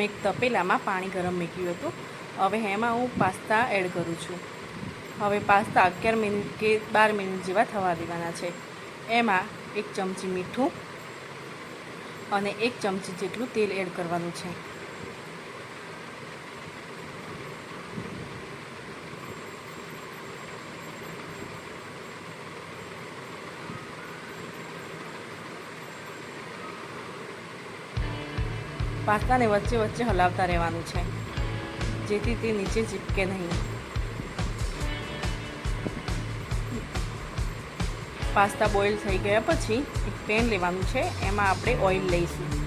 મેં તપેલામાં પાણી ગરમ મૂક્યું હતું. હવે એમાં હું પાસ્તા એડ કરું છું. હવે પાસ્તા અગિયાર મિનિટ કે બાર મિનિટ જેવા થવા દેવાના છે. એમાં એક ચમચી મીઠું અને એક ચમચી જેટલું તેલ એડ કરવાનું છે. પાસ્તાને વચ્ચે વચ્ચે હલાવતા રહેવાનું છે. જેથી તે નીચે ચીપકે નહીં. પાસ્તા બોઇલ થઈ ગયા પછી એક પેન લેવાનું છે. એમાં આપણે ઓઇલ લઈશું.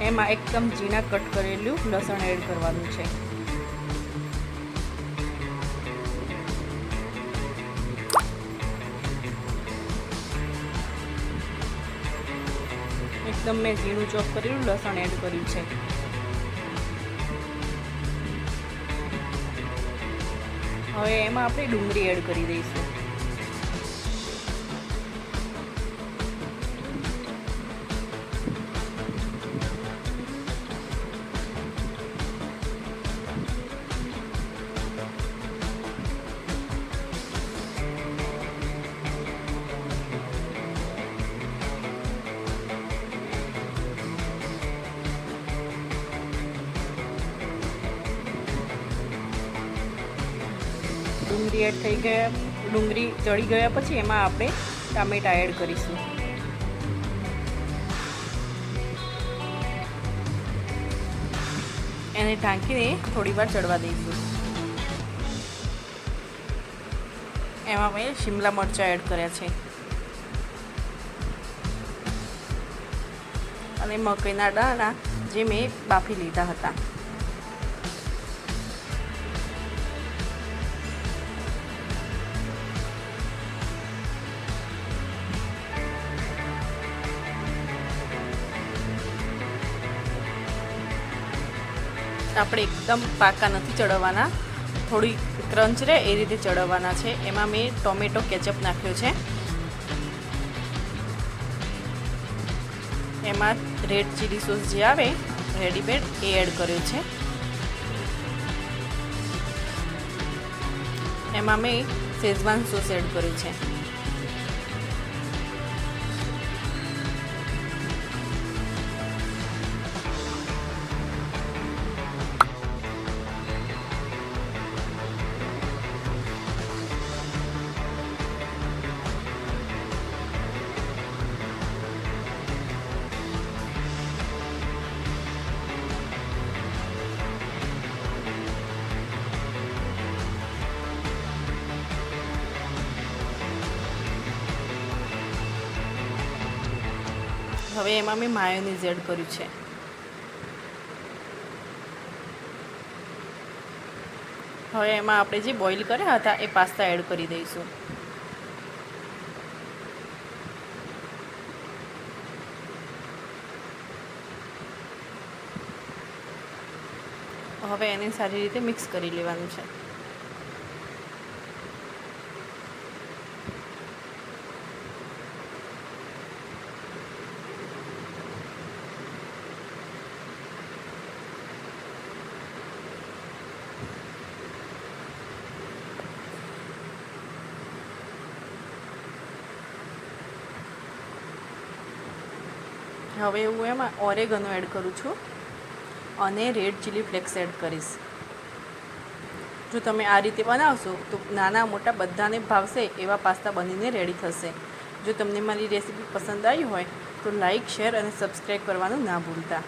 એમાં એકદમ ઝીણા કટ કરેલું લસણ એડ કરવાનું છે. એકદમ મેં ઝીણું ચોપ કરેલું લસણ એડ કર્યું છે. હવે એમાં આપણે ડુંગળી એડ કરી દઈશું. ડુંગળી એડ થઈ ગયા. ડુંગળી ચડી ગયા પછી એમાં આપણે ટામેટા એડ કરીશું. એને ઢાંકીને થોડી વાર ચડવા દઈશું. એમાં મેં શિમલા મરચાં એડ કર્યા છે. અને મકઈના દાણા જે મેં બાફી લીધા હતા. આપણે એકદમ પાકા નથી ચડવવાના થોડી ક્રંચ રહે એ રીતે ચડવવાના છે. એમાં મેં ટોમેટો કેચઅપ નાખ્યો છે. એમાં રેડ ચીલી સોસ જે આવે રેડીમેડ એ એડ કર્યો છે. એમાં મેં શેઝવાન સોસ એડ કર્યું છે. હવે એમાં મેં માયોનીઝ એડ કર્યું છે. હવે એમાં આપણે જે બોઇલ કર્યા હતા એ પાસ્તા એડ કરી દઈશું. હવે એને સારી રીતે મિક્સ કરી લેવાનું છે. હવે હું એમાં ઓરેગનો એડ કરું છું અને રેડ ચીલી ફ્લેક્સ એડ કરીશ. જો તમે આ રીતે બનાવશો તો નાના મોટા બધાને ભાવશે, એવા પાસ્તા બનીને રેડી થશે. જો તમને મારી રેસીપી પસંદ આવી હોય તો લાઈક શેર અને સબસ્ક્રાઈબ કરવાનું ના ભૂલતા.